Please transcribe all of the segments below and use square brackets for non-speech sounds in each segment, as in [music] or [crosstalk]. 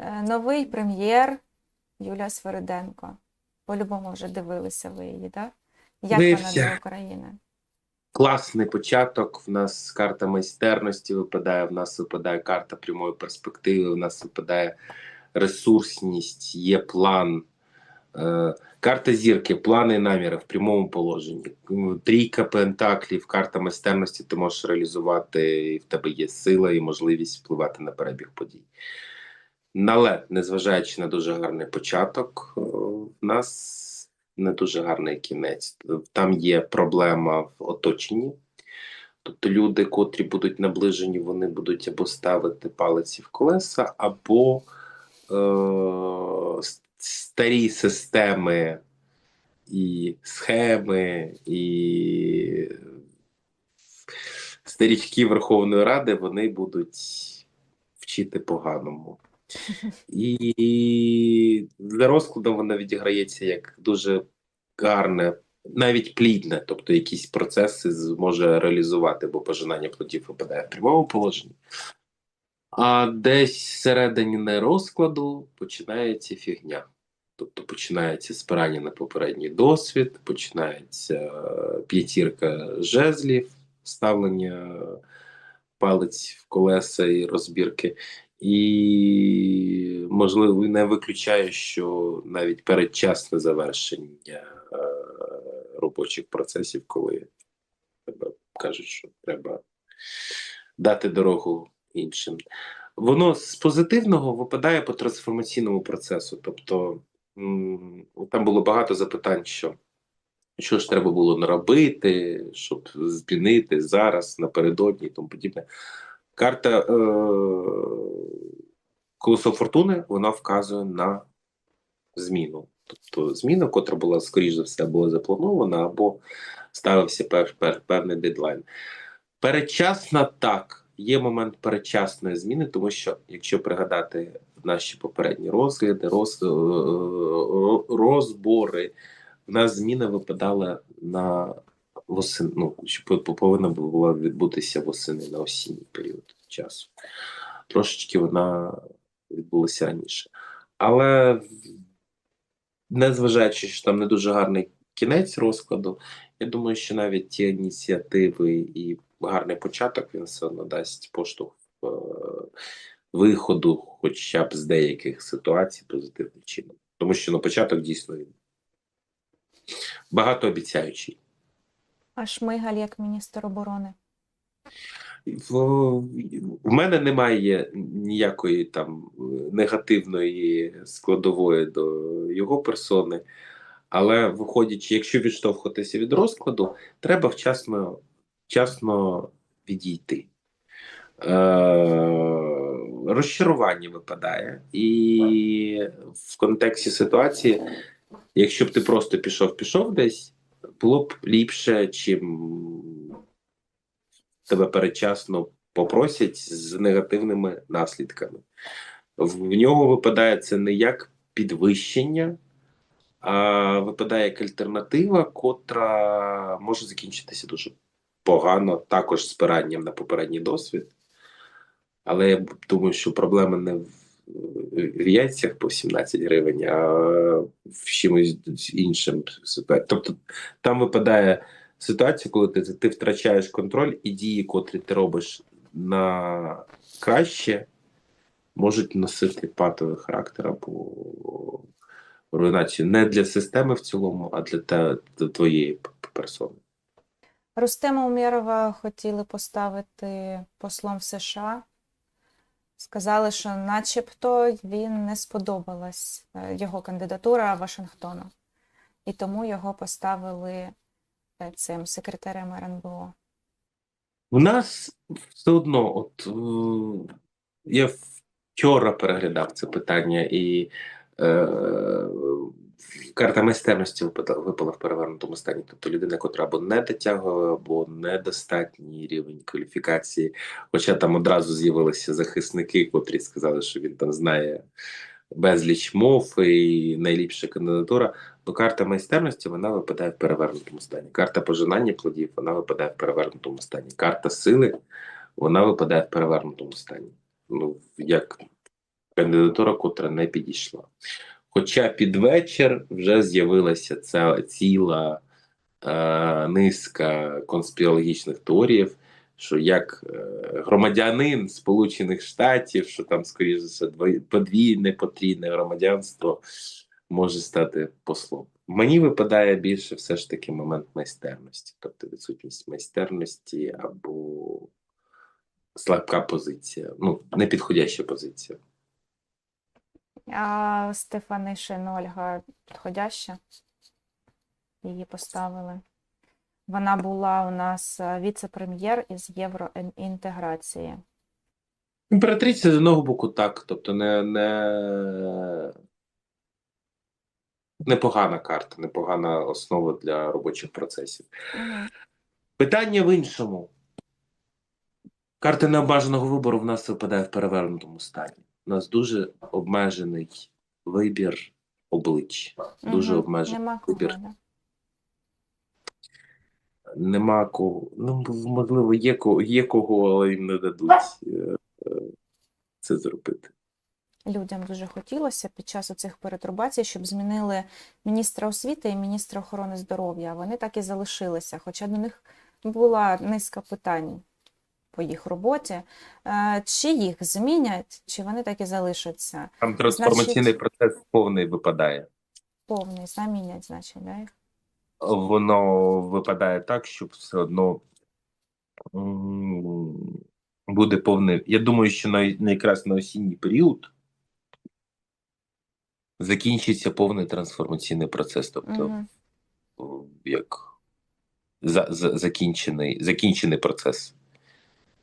Е, Новий прем'єр Юлія Свириденко. По-любому вже дивилися ви її, так? Як вона для України? Класний початок. В нас карта майстерності випадає, в нас випадає карта прямої перспективи, в нас випадає ресурсність, є план. Е, Карта зірки, плани і наміри в прямому положенні. Трійка пентаклів, карта майстерності ти можеш реалізувати, і в тебе є сила і можливість впливати на перебіг подій. Але, незважаючи на дуже гарний початок, е, в нас не дуже гарний кінець. Там є проблема в оточенні. Тобто люди, котрі будуть наближені, вони будуть або ставити палиці в колеса, або е, старі системи і схеми, і старічки Верховної Ради вони будуть вчити поганому. І за розкладом вона відіграється як дуже гарне, навіть плідне, тобто якісь процеси зможе реалізувати, бо пожинання плодів випадає в прямому положенні. А десь всередині не розкладу починається фігня. Тобто починається спирання на попередній досвід, починається е, п'ятірка жезлів, ставлення палець в колеса і розбірки. І, можливо, не виключаю, що навіть передчасне завершення е, робочих процесів, коли тебе кажуть, що треба дати дорогу іншим. Воно з позитивного випадає по трансформаційному процесу. Тобто там було багато запитань, що, що ж треба було наробити, щоб змінити зараз, напередодні і тому подібне. Карта е, колесо фортуни вона вказує на зміну. Тобто зміна, котра була, скоріш за все, була запланована, або ставився пев, пев, певний дедлайн. Передчасна так, є момент передчасної зміни, тому що, якщо пригадати наші попередні розгляди, роз, е, е, розбори, в нас зміна випадала на восени, ну, повинна була відбутися восени на осінній період часу. Трошечки вона відбулася раніше. Але незважаючи, що там не дуже гарний кінець розкладу, я думаю, що навіть ті ініціативи і гарний початок він все одно дасть поштовх е, виходу, хоча б з деяких ситуацій позитивним чином. Тому що на початок дійсно він багатообіцяючий. А Шмигаль як міністр оборони. В мене немає ніякої там е, негативної складової до його персони, але виходячи, якщо відштовхуватися від розкладу, треба вчасно, вчасно відійти. Е, розчарування випадає, і в контексті ситуації, якщо б ти просто пішов, пішов десь, було б ліпше, чим тебе передчасно попросять з негативними наслідками. В нього випадає це не як підвищення, а випадає як альтернатива, котра може закінчитися дуже погано, також спиранням на попередній досвід. Але я думаю, що проблема не в в яйцях по 17 гривень, а в чимось іншим. Тобто там випадає ситуація, коли ти, ти втрачаєш контроль, і дії, котрі ти робиш на краще, можуть носити патовий характер або руйнацію не для системи в цілому, а для, те, для твоєї персони. Рустема Умєрова хотіли поставити послом в США. Сказали, що начебто він не сподобалась е, його кандидатура Вашингтону. І тому його поставили е, цим секретарем РНБО. У нас все одно, от е, я вчора переглядав це питання, і карта майстерності випала, в перевернутому стані. Тобто людина, котра або не дотягує, або недостатній рівень кваліфікації. Хоча там одразу з'явилися захисники, котрі сказали, що він там знає безліч мов і найліпша кандидатура. Ну, карта майстерності вона випадає в перевернутому стані. Карта пожинання плодів вона випадає в перевернутому стані. Карта сили вона випадає в перевернутому стані. Ну, як кандидатура, котра не підійшла. Хоча під вечір вже з'явилася ця ціла е, низка конспірологічних теоріїв, що як е, громадянин Сполучених Штатів, що там, скоріше подвійне потрійне громадянство може стати послом. Мені випадає більше все ж таки момент майстерності, тобто відсутність майстерності або слабка позиція, ну, непідходяща позиція. А Стефанишин Ольга підходяща. Її поставили. Вона була у нас е, віце-прем'єр із євроінтеграції. Імператриця з одного боку так, тобто не, не, непогана карта, непогана основа для робочих процесів. Питання в іншому. Карта необмеженого вибору в нас випадає в перевернутому стані. У нас дуже обмежений вибір облич. Дуже обмежений Нема кого, вибір. да. Нема кого. Ну, можливо, є кого, є кого, але їм не дадуть е, е, це зробити. Людям дуже хотілося під час оцих перетрубацій, щоб змінили міністра освіти і міністра охорони здоров'я. Вони так і залишилися, хоча до них була низка питань по їх роботі. Е, Чи їх змінять, чи вони так і залишаться? Там трансформаційний процес повний випадає. Повний замінять, значить, да, їх? Воно випадає так, що все одно буде повне. Я думаю, що на, на якраз на осінній період закінчиться повний трансформаційний процес. Тобто, о, як за, за, закінчений, закінчений процес.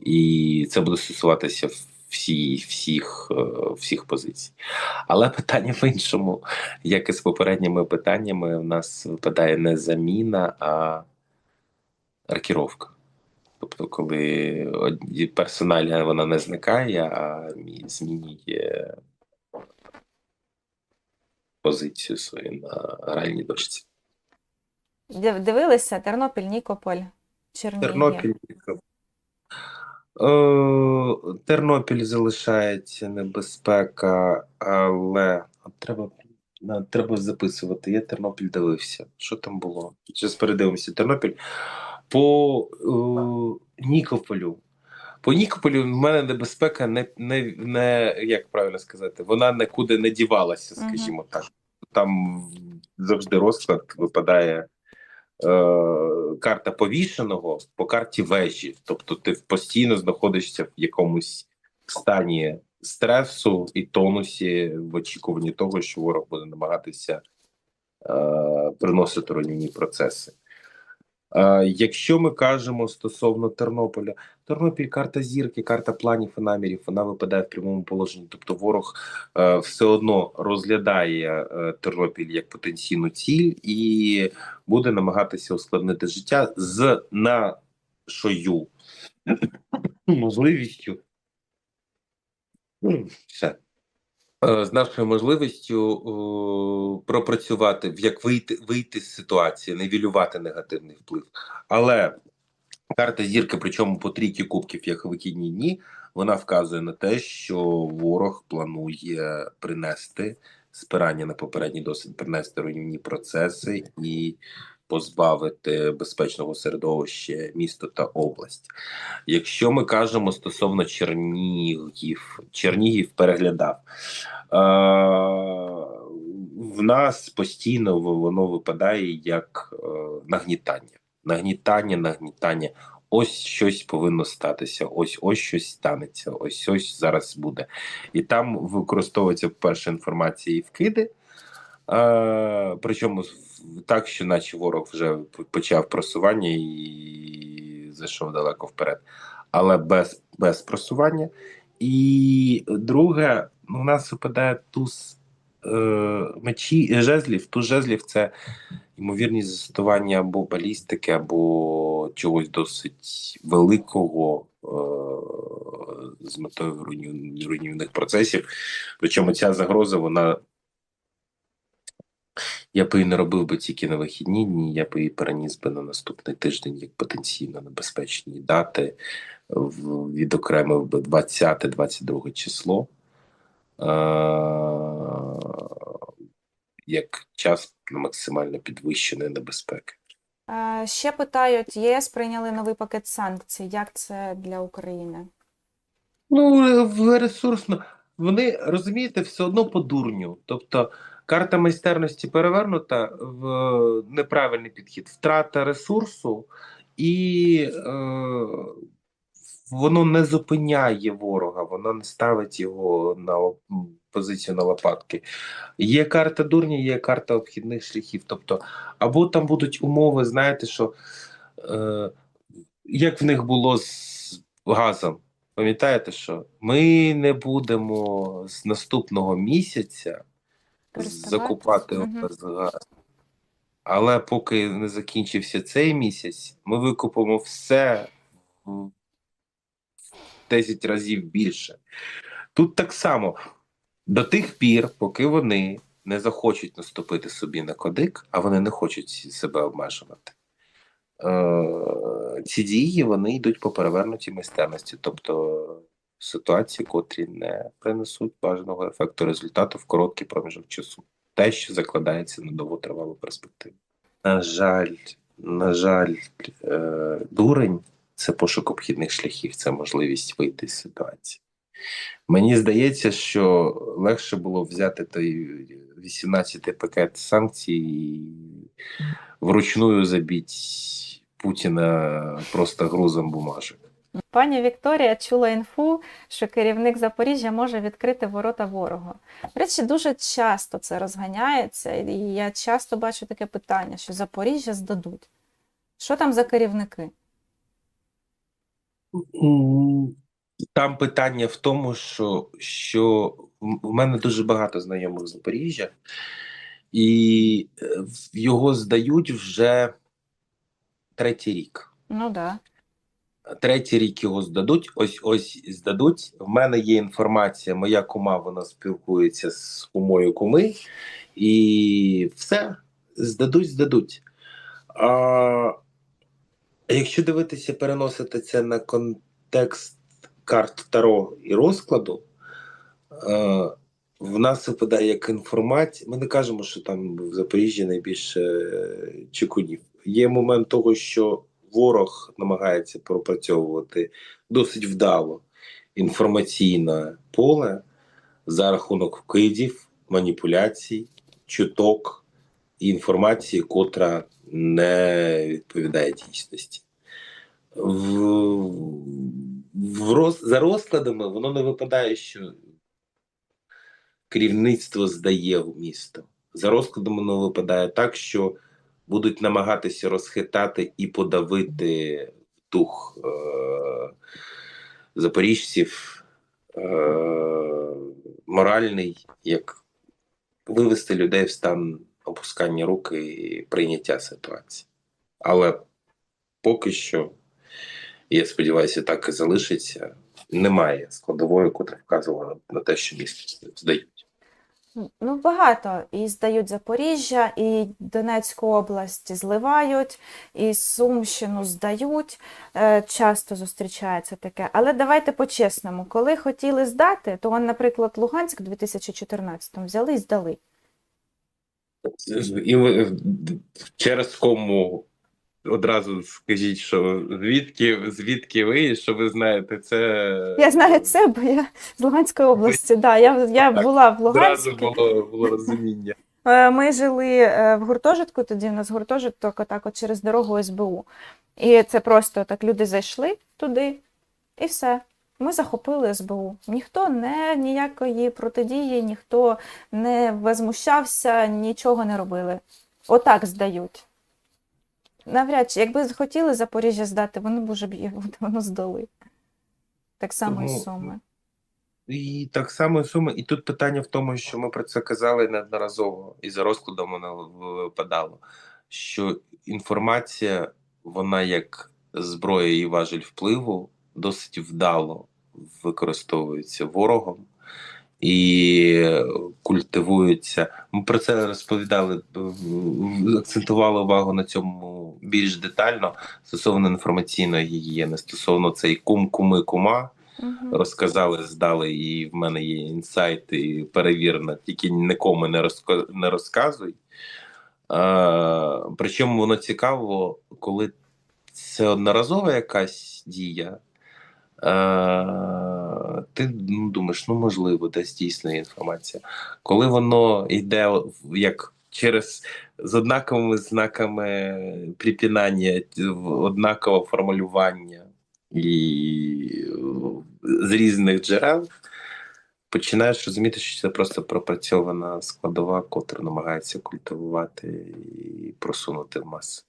І це буде стосуватися всі, всіх, е, всіх позицій. Але питання в іншому, як і з попередніми питаннями, в нас випадає не заміна, а рокіровка. Тобто, коли персоналія вона не зникає, а змінює позицію свою на гральній дошці. Дивилися Тернопіль, Нікополь, Чернігів. Тернопіль. Е, Тернопіль залишається небезпека, але треба, треба записувати. Я Тернопіль дивився. Що там було? Зараз передивимося. Тернопіль по е, Нікополю. По Нікополю в мене небезпека не, не, не як правильно сказати, вона нікуди не дівалася, скажімо так. Там завжди розклад випадає карта повішеного по карті вежі. Тобто ти постійно знаходишся в якомусь стані стресу і тонусі в очікуванні того, що ворог буде намагатися е, приносити руйнівні процеси. Е, якщо ми кажемо стосовно Тернополя, Тернопіль карта зірки, карта планів і намірів, вона випадає в прямому положенні. Тобто ворог е, все одно розглядає е, Тернопіль як потенційну ціль і буде намагатися ускладнити життя з нашою можливістю. Все. Е, З нашою можливістю е, пропрацювати, як вийти, вийти з ситуації, нивелювати негативний вплив. Але карта зірки, причому по трійки кубків, як вихідні дні, вона вказує на те, що ворог планує принести спирання на попередній досвід, принести руйнівні процеси і позбавити безпечного середовища місто та область. Якщо ми кажемо стосовно Чернігів, Чернігів переглядав. Е, в нас постійно воно випадає як е, нагнітання. Нагнітання, нагнітання. Ось щось повинно статися, ось ось щось станеться, ось ось зараз буде. І там використовується перша інформація і вкиди. Причому так, що наче ворог вже почав просування і зайшов далеко вперед, але без, без просування. І друге, ну, у нас випадає туз е, мечі жезлів. Туз жезлів це ймовірність застосування або балістики, або чогось досить великого е, з метою руйнівних процесів. Причому ця загроза, вона. Я би і не робив би тільки на вихідні дні, я би її переніс би на наступний тиждень як потенційно небезпечні дати, відокремив би 20-22 число. як час на максимально підвищеної небезпеки. Е, Ще питають, ЄС прийняли новий пакет санкцій. Як це для України? Ну, ресурсно. Вони розумієте, все одно по дурню. Тобто карта майстерності перевернута в неправильний підхід, втрата ресурсу, і е, воно не зупиняє ворога, воно не ставить його на позицію на лопатки. Є карта дурня, є карта обхідних шляхів. Тобто, або там будуть умови, знаєте, що е, як в них було з газом. Пам'ятаєте, що ми не будемо з наступного місяця? Закупати Мгм. у вас газ. Але поки не закінчився цей місяць, ми викупимо все в 10 разів більше. Тут так само до тих пір, поки вони не захочуть наступити собі на кодик, а вони не хочуть себе обмежувати. Е, ці дії вони йдуть по перевернутій майстерності, тобто ситуації, котрі не принесуть бажаного ефекту результату в короткий проміжок часу. Те, що закладається на довготривалу перспективу. На жаль, на жаль, е, дурень це пошук обхідних шляхів, це можливість вийти з ситуації. Мені здається, що легше було взяти той 18-й пакет санкцій і вручную забити Путіна просто грузом бумажок. Пані Вікторія чула інфу, що керівник Запоріжжя може відкрити ворота ворогу. До речі, дуже часто це розганяється, і я часто бачу таке питання, що Запоріжжя здадуть. Що там за керівники? Там питання в тому, що, що в мене дуже багато знайомих з Запоріжжя, і е, його здають вже третій рік. Ну да. Третій рік його здадуть. Ось ось здадуть. В мене є інформація. Моя кума вона спілкується з кумою куми, і все здадуть, здадуть. А якщо дивитися, переносити це на контекст карт Таро і розкладу, е, в нас випадає як інформація. Ми не кажемо, що там в Запоріжжі найбільше е, чекунів. Є момент того, що ворог намагається пропрацьовувати досить вдало інформаційне поле за рахунок вкидів, маніпуляцій, чуток і інформації, котра не відповідає дійсності. В, в роз, за розкладами воно не випадає, що керівництво здає місто. За розкладами воно випадає так, що будуть намагатися розхитати і подавити дух е- запоріжців е- моральний, як вивести людей в стан опускання рук і прийняття ситуації. Але поки що, я сподіваюся, так і залишиться. Немає складової, котра вказувала на те, що місто здають. Ну, багато. І здають Запоріжжя, і Донецьку область зливають, і Сумщину здають. Е, Часто зустрічається таке. Але давайте по-чесному, коли хотіли здати, то, наприклад, Луганськ у 2014-му взяли і здали. І через кому одразу скажіть, що звідки, звідки ви, що ви знаєте, це Я знаю це, бо я з Луганської області. Да, я, я Так, була в одразу було, було розуміння. [laughs] Е, Ми жили е, в гуртожитку, тоді в нас гуртожиток отак от через дорогу СБУ. І це просто так люди зайшли туди, і все. Ми захопили СБУ. Ніхто не ніякої протидії, ніхто не возмущався, нічого не робили. Отак здають. Навряд чи, якби хотіли Запоріжжя здати, вони б уже б його [laughs] давно здали. Так само і Ну, Суми. І так само і суми. І тут питання в тому, що ми про це казали неодноразово, і за розкладом воно випадало, що інформація, вона як зброя і важель впливу, досить вдало використовується ворогом і культивується. Ми про це розповідали, акцентували увагу на цьому більш детально стосовно інформаційної гігієни, стосовно цей кум, куми, кума. Мгм. розказали, здали, і в мене є інсайт, і перевірено, тільки нікому не, розко... не розказуй. А, причому воно цікаво, коли це одноразова якась дія. А, ти ну, думаєш, ну можливо, десь дійсно інформація. Коли воно йде як через з однаковими знаками припінання, однакове формулювання і з різних джерел, починаєш розуміти, що це просто пропрацьована складова, котра намагається культивувати і просунути в маси.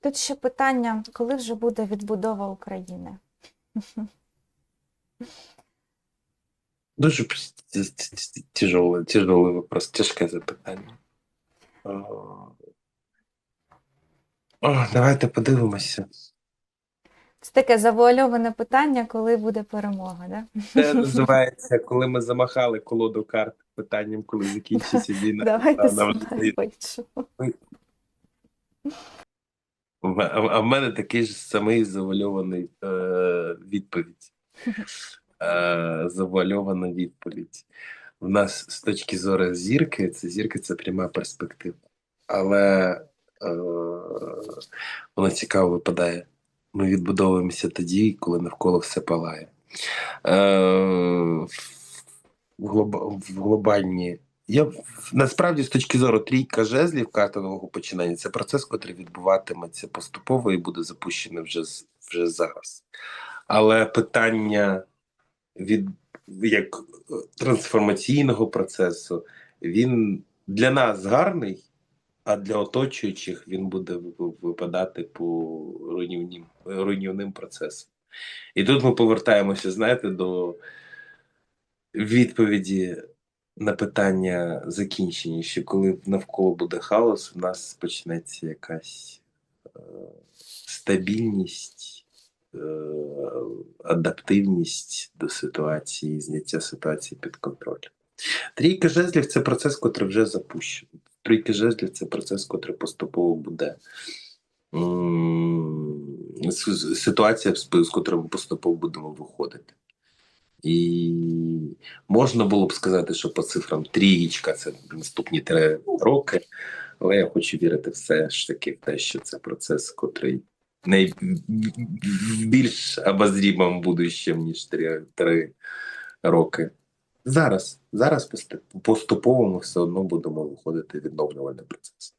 Тут ще питання, коли вже буде відбудова України? [laughs] Дуже п- т- т- т- тяжелий, тяжелий вопрос, тяжке запитання. О, давайте подивимося. Це таке завуальоване питання, коли буде перемога, да? Це називається, коли ми замахали колоду карт питанням, коли закінчиться війна. Давайте а в мене такий ж самий завальований е, відповідь. Е, завальована відповідь. У нас з точки зору зірки, це зірка це пряма перспектива. Але е, вона цікаво випадає. Ми відбудовуємося тоді, коли навколо все палає. Е, в, глоб- в глобальні. Я насправді з точки зору трійка жезлів карта нового починання це процес, який відбуватиметься поступово і буде запущений вже вже зараз. Але питання від як е, трансформаційного процесу він для нас гарний, а для оточуючих він буде випадати по руйнівним, руйнівним процесам. І тут ми повертаємося, знаєте, до відповіді на питання закінчення, що коли навколо буде хаос, у нас почнеться якась е, стабільність, адаптивність до ситуації, зняття ситуації під контроль. Трійка жезлів це процес, який вже запущений. Трійка жезлів це процес, який поступово буде. Ситуація, з котрої ми поступово будемо виходити. І можна було б сказати, що по цифрам трієчка це наступні три роки, але я хочу вірити все ж таки в те, що це процес, котрий не в більш обозрімому будущем, ніж три, три роки. Зараз, зараз поступ- поступово ми все одно будемо виходити відновлювальний процес.